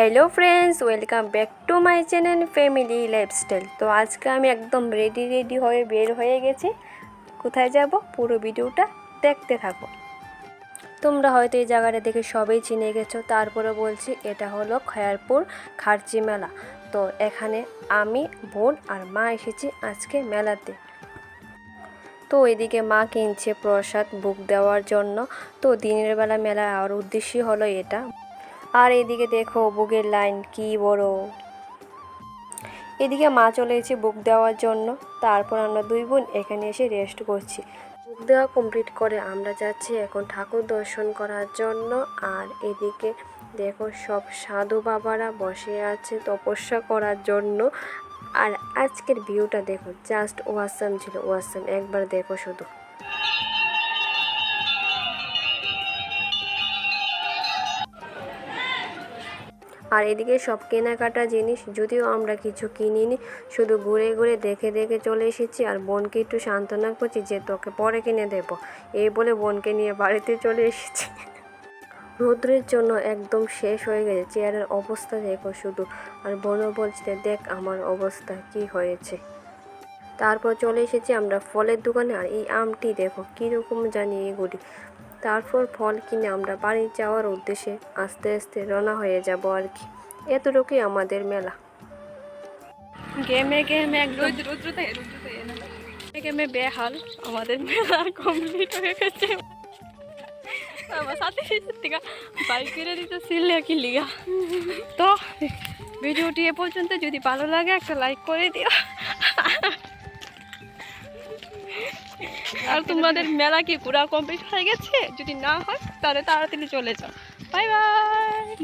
Hello friends welcome back to my channel family lifestyle তো আজকে আমি একদম রেডি রেডি হয়ে বের হয়ে গেছি। কোথায় যাব? পুরো ভিডিওটা দেখতে থাকো। তোমরা হয়তো এই জায়গাটা দেখে সবাই চিনে গেছো। তারপরে বলছি, এটা হলো খয়ারপুর খার্চি মেলা। তো এখানে আমি, বোন আর মা এসেছি আজকে মেলাতে। তো এদিকে মা কিনছে প্রসাদ বুক দেওয়ার জন্য। তো দিনের বেলা মেলার আর উদ্দেশ্যই হলো এটা। আর এদিকে দেখো বুকের লাইন, কি বড়। এদিকে মা চলে এসেছে বুক দেওয়ার জন্য। তারপর আমরা দুই বোন এখানে এসে রেস্ট করছি। বুক দেওয়া কমপ্লিট করে আমরা যাচ্ছি এখন ঠাকুর দর্শন করার জন্য। আর এদিকে দেখো সব সাধু বাবারা বসে আছে তপস্যা করার জন্য। আর আজকের ভিউটা দেখো জাস্ট ওয়াসাম ছিল ওয়াসাম একবার দেখো শুধু। আর এদিকে সব কেনাকাটা জিনিস যদিও আমরা কিছু কিনিনি, শুধু ঘুরে ঘুরে দেখে দেখে চলে এসেছি আর বোনকে একটু সান্ত্বনা করছি যে তোকে পরে কিনে দেবো। এই বলে বোনকে নিয়ে বাড়িতে চলে এসেছি। রৌদ্রের জন্য একদম শেষ হয়ে গেছে, চেয়ারের অবস্থা দেখো শুধু। আর বোনও বলছে, দেখ আমার অবস্থা, কি হয়েছে? তারপর চলে এসেছি আমরা ফলের দোকানে, আর এই আমটি দেখো, কীরকম জানি এগুলি তারপর ফল কিনে আমরা বাড়ি যাওয়ার উদ্দেশ্যে আস্তে আস্তে রওনা হয়ে যাব আর কি। এতটুকুই আমাদের মেলা। গেমে গেমে একদম গেমে বেহাল। আমাদের মেলা কমপ্লিট হয়ে গেছে। আমার সাথে থেকে বাইক কি লিগা তো, ভিডিওটি এ পর্যন্ত। যদি ভালো লাগে, একটা লাইক করে দিও। আর তোমাদের মেলা কি পুরা কমপ্লিট হয়ে গেছে? যদি না হয়, তাহলে তাড়াতাড়ি চলে যাও। Bye bye